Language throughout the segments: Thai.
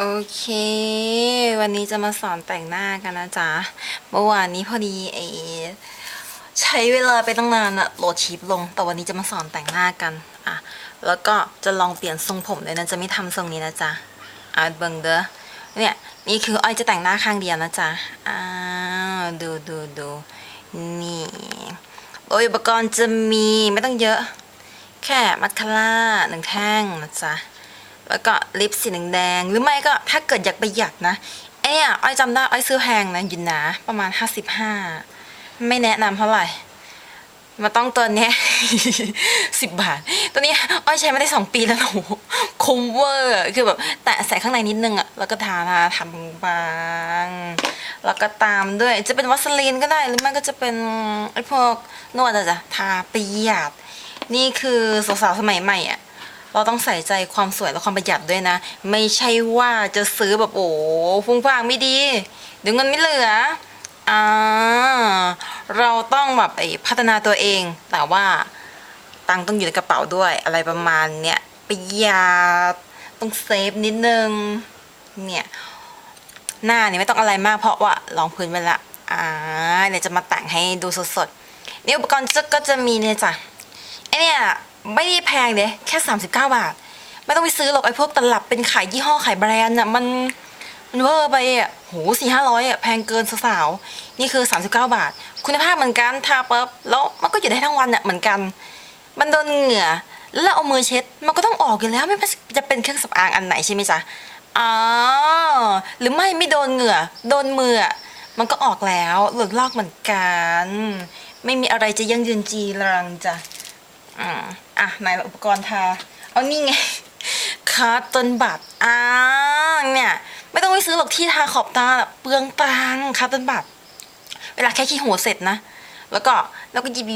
โอเค วันนี้จะมาสอนแต่งหน้ากันนะจ๊ะ เมื่อวานนี้พอดีไอใช้เวลาไปตั้งนานอะโหลดชิปลง แต่วันนี้จะมาสอนแต่งหน้ากันอะแล้วก็จะลองเปลี่ยนทรงผมเลยนะจะไม่ทำทรงนี้นะจ๊ะอะเบิ่งเด้อเนี่ยนี่คืออ้อยจะแต่งหน้าข้างเดียวนะจ๊ะอ้าวดูดูดูนี่โดยอุปกรณ์จะมีไม่ต้องเยอะ แค่มัสคาร่าหนึ่งแท่งนะจ๊ะ แล้วก็ลิปสีแดงๆหรือไม่ก็ถ้าเกิดอยากประหยัดนะไอเนี่ยอ้อยจำได้อ้อยซื้อแพงนะยินนะประมาณ 55 ไม่แนะนำเท่าไหร่ มาต้องตัวเนี้ยสิบบาท ตัวนี้อ้อยใช้มาได้สองปีแล้วนะโหคุ้มเวอร์คือแบบแตะใส่ข้างในนิดนึงอะแล้วก็ทาทาทำบางๆแล้วก็ตามด้วยจะเป็นวัสลีนก็ได้หรือไม่ก็จะเป็นไอพวกนวดอะจ้ะทาประหยัดนี่คือสาวๆสมัยใหม่อะ เราต้องใส่ใจความสวยและความประหยัดด้วยนะ ไม่ใช่ว่าจะซื้อแบบโอ้ฟุ้งฟางไม่ดีเดี๋ยวเงินไม่เหลืออ่าเราต้องแบบไอพัฒนาตัวเอง แต่ว่าตังต้องอยู่ในกระเป๋าด้วยอะไรประมาณเนี้ยประหยัดต้องเซฟนิดนึงเนี่ยหน้านี่ไม่ต้องอะไรมากเพราะว่าลองพื้นไปละอ่าเดี๋ยวจะมาแต่งให้ดูสดๆนี่อุปกรณ์ก็จะมีเนี่ยจ้ะไอเนี่ย ไม่ได้แพงเลยแค่ 39 บาท ไม่ต้องไปซื้อหรอกไอพวกตลับเป็นขายยี่ห้อขายแบรนด์น่ะมันมันเวอร์ไปอะโหสี่ห้าร้อยอะแพงเกินสาวๆนี่คือ 39 บาท คุณภาพเหมือนกันทาปั๊บแล้วมันก็อยู่ได้ทั้งวันอะเหมือนกัน มันโดนเหงื่อแล้วเอามือเช็ดมันก็ต้องออกอยู่แล้วไม่ว่าจะเป็นเครื่องสำอางอันไหนใช่ไหมจ๊ะอ๋อหรือไม่ไม่โดนเหงื่อ โดนมืออะมันก็ออกแล้วหลุดลอกเหมือนกัน ไม่มีอะไรจะยั่งยืนจีรังจ้ะ อ่าอะไหนอุปกรณ์ทา เอานี่ไงคาร์ตันบัตอ่าเนี่ย ไม่ต้องไปซื้อหรอกที่ทาขอบตาเปลืองตังคาร์ตันบัตเวลาแค่ขี้หัวเสร็จนะ แล้วก็แล้วก็หยิบ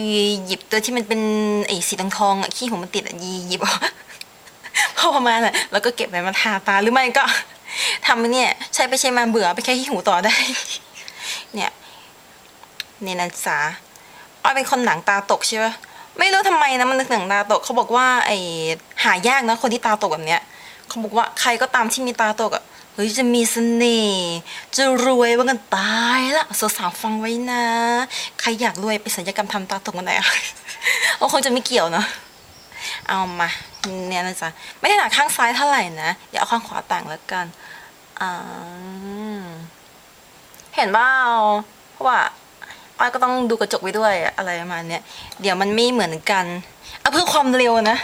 หยิบตัวที่มันเป็นไอ้สีทองทองๆอะขี้หัวมันติดอะหยิบหยิบออกพอประมาณน่ะแล้วก็เก็บไว้มาทาตาหรือไม่ก็ทำไอ้เนี่ย ใช้ไปใช้มาเบื่อไปแค่ขี้หูต่อได้ เนี่ยเนี่ยนะจ๊ะอ้อยเป็นคนหนังตาตกใช่ปะ ไม่รู้ทำไมนะมันนึกหนังตาตกเขาบอกว่าไอหายากนะคนที่ตาตกแบบเนี้ยเขาบอกว่าใครก็ตามที่มีตาตกอะเฮ้ยจะมีเสน่ห์จะรวยว่ากันตายละสาวๆฟังไว้นะ ใครอยากรวยไปศัลยกรรมทำตาตกมาไหนอะโอ้คงจะไม่เกี่ยวเนอะเอามาเนี่ยนะจ๊ะไม่ได้หนักข้างซ้ายเท่าไหร่นะเดี๋ยวเอาข้างขวาแต่งแล้วกันอ่าเห็นเปล่าเพราะว่า อ้อยก็ต้องดูกระจกไว้ด้วยอะไรประมาณเนี้ยเดี๋ยวมันไม่เหมือนกันเอาเพื่อความเร็วนะ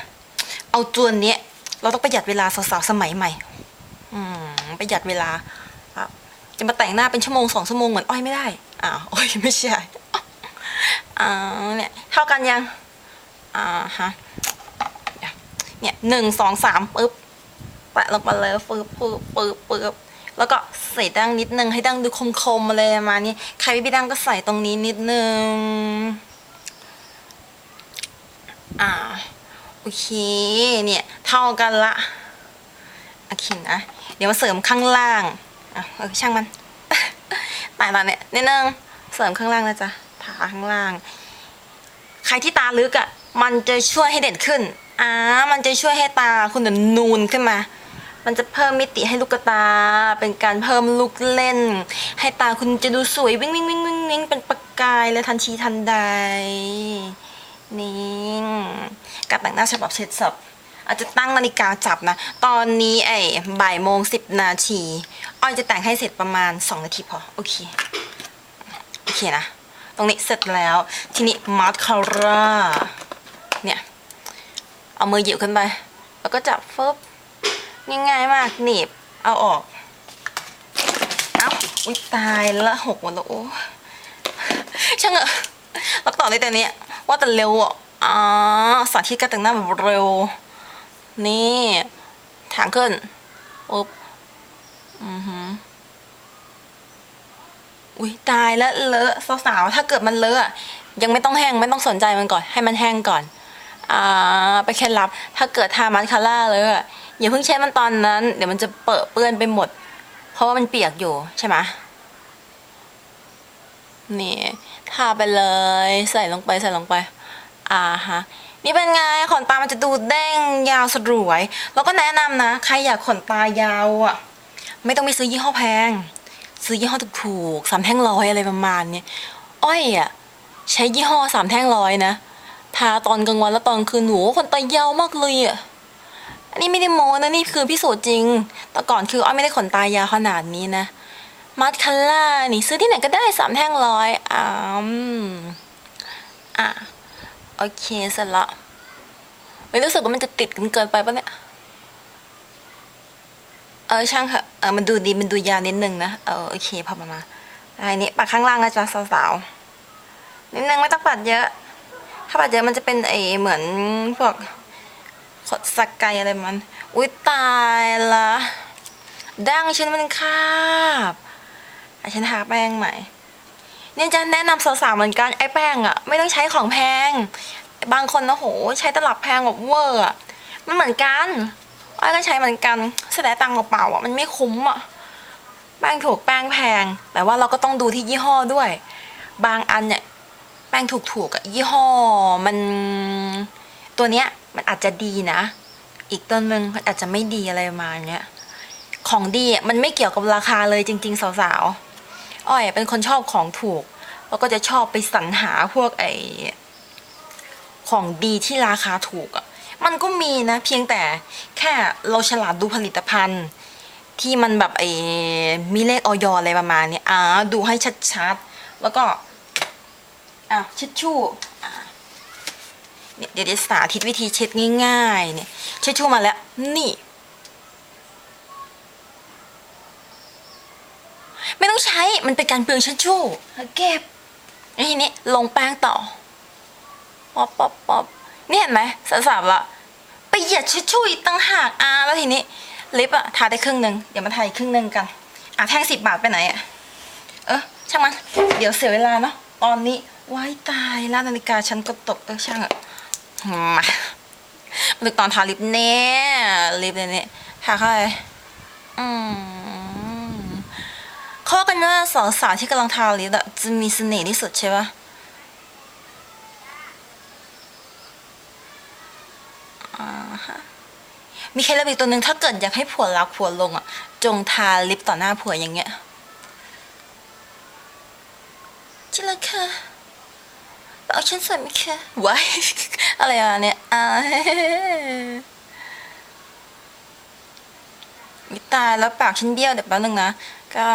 เอาจวนเนี้ยเราต้องประหยัดเวลาสาวๆสมัยใหม่ อืมประหยัดเวลาจะมาแต่งหน้าเป็นชั่วโมงสองชั่วโมงเหมือนอ้อยไม่ได้อ้าวอ้อยไม่ใช่อ่าเนี่ยเท่ากันยังอ่าฮะเนี่ยหนึ่งสองสามปึ๊บแปะลงไปเลยปึ๊บปึ๊บปึ๊บปึ๊บ แล้วก็ใส่ดั้งนิดนึงให้ดั้งดูคมๆอะไรประมาณนี้ใครไม่มีดั้งก็ใส่ตรงนี้นิดนึง อ่าโอเคเนี่ยเท่ากันละโอเคนะเดี๋ยวมาเสริมข้างล่างอะเออช่างมันตายตอนเนี่ยนิดนึงเสริมข้างล่างนะจ๊ะทาข้างล่าง ใครที่ตาลึกอะมันจะช่วยให้เด่นขึ้นอ่ามันจะช่วยให้ตาคุณน่ะนูนขึ้นมา มันจะเพิ่มมิติให้ลูกตา เป็นการเพิ่มลูกเล่น ให้ตาคุณจะดูสวยวิ่งวิ่งวิ่งวิ่งวิ่งเป็นประกายและทันทีทันใดนี่การแต่งหน้าฉบับเช็ดสับอาจจะตั้งนาฬิกาจับนะ ตอนนี้ไอ้บ่ายโมงสิบนาทีอ้อยจะแต่งให้เสร็จประมาณสองนาทีพอ โอเค โอเคนะ ตรงนี้เสร็จแล้ว ทีนี้มาสคาร่าเนี่ย เอามือหยิบขึ้นไป แล้วก็จับฟึบ ง่ายๆมากหนีบเอาออก เอ้าอุ้ยตายละหกหมดแล้วโอ้ช่างเถอะเราต่อเลยแต่เนี้ยว่าแต่เร็วอะอ๋อสาธิตการแต่งหน้าแบบเร็ว นี่ถางขึ้นปุ๊บอือหืออุ้ยตายแล้วเลอะสาวๆถ้าเกิดมันเลอะยังไม่ต้องแห้งไม่ต้องสนใจมันก่อน ให้มันแห้งก่อนอ่าไปเคล็ดลับ ถ้าเกิดทามาสคาร่าเลยอะ อย่าเพิ่งใช้มันตอนนั้น เดี๋ยวมันจะเปรอะเปื้อนไปหมด เพราะว่ามันเปียกอยู่ใช่ไหมนี่ทาไปเลยใส่ลงไปใส่ลงไป อ่าฮะนี่เป็นไงขนตามันจะดูเด้งยาวสรวย แล้วก็แนะนำนะ ใครอยากขนตายาวอะ ไม่ต้องไปซื้อยี่ห้อแพง ซื้อยี่ห้อถูกๆสามแท่งร้อยอะไรประมาณเนี้ยอ้อยอะใช้ยี่ห้อสามแท่งร้อยนะทาตอนกลางวันแล้วตอนคืนหนูคนตายาวมากเลยอะ อันนี้ไม่ได้โมนะนี่คือพิสูจน์จริง แต่ก่อนคืออ้อยไม่ได้ขนตายาวขนาดนี้นะ มัสคาร่านี่ซื้อที่ไหนก็ได้สามแท่งร้อยอ่ามอะโอเคเสร็จละไม่รู้สึกว่ามันจะติดกันเกินไปปะเนี่ยเออช่างเถอะเออมันดูดีมันดูยาวนิดนึงนะเออโอเคพอมามาอันนี้ปัดข้างล่างนะจ๊ะสาวๆนิดนึงไม่ต้องปัดเยอะ ถ้าปัดเยอะมันจะเป็นไอเหมือนพวก ขดสักไกอะไรมัน อุ้ยตายละดั้งฉันมันคาบอะฉันทาแป้งใหม่ เนี่ยจะแนะนำสาวๆเหมือนกันไอ้แป้งอะไม่ต้องใช้ของแพง บางคนนะโห ใช้ตลับแพงแบบเวอร์อะมันเหมือนกันอ้อยก็ใช้เหมือนกันเสียดายตังค์เปล่าๆอะมันไม่คุ้มอะแป้งถูกแป้งแพง แต่ว่าเราก็ต้องดูที่ยี่ห้อด้วย บางอันเนี่ยแป้งถูกๆอะยี่ห้อมันตัวเนี้ย มันอาจจะดีนะ อีกตัวหนึ่งมันอาจจะไม่ดีอะไรมาเนี้ยของดีอะมันไม่เกี่ยวกับราคาเลยจริง ๆ สาวๆอ้อยเป็นคนชอบของถูก แล้วก็จะชอบไปสรรหาพวกไอของดีที่ราคาถูกอะ่ะมันก็มีนะ เพียงแต่แค่เราฉลาดดูผลิตภัณฑ์ ที่มันแบบไอ้มีเลขออยอะไรประมาณนี้อ่าดูให้ชัดๆ แล้วก็อะชิดชู่ เนี่ยเดี๋ยวจะสาธิตวิธีเช็ดง่ายๆเนี่ยเช็ดชู่มาแล้ว นี่ ไม่ต้องใช้มันเป็นการเปลืองเช็ดชู่เก็บแล้นี้ลงแป้งต่อป๊อปป๊อปป๊อปนี่เห็นไหมสาวๆละประหยัดเช็ดชู่อีกตั้งหากอะแล้วทีนี้ลิปอะทาได้ครึ่งหนึ่งเดี๋ยวมาทาอีกครึ่งหนึ่งกันอะแท่งสิบบาทไปไหนอะเออช่างมันเดี๋ยวเสียเวลาเนาะตอนนี้ว้ายตายแล้วนาฬิกาฉันก็ตกเออช่างอะ มามาถึงตอนทาลิปเนี่ยลิปเนี่ยทาเข้าไปอืมเขาว่ากันว่าสาวสาวที่กำลังทาลิปอะจะมีเสน่ห์ที่สุดใช่ปะอ่าฮะมีเคล็ดลับอีกตัวหนึ่งถ้าเกิดอยากให้ผัวรักผัวลงอะจงทาลิปต่อหน้าผัวอย่างเงี้ยจิละค่ะเอาฉันสวยไหมคะว้าย อะไรอะเนี่ยอ่าวิตายแล้วปากฉันเบี้ยวเดี๋ยวแป๊บนึงนะก็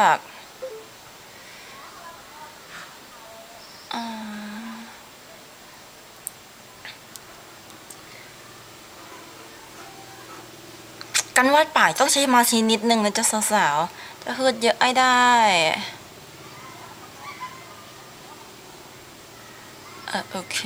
อ่ากันวาดป่ากต้องใช้มาซีนิดนึงนะจ๊ะสาวๆจะหืดเยอะไอ้ได้เออโอเค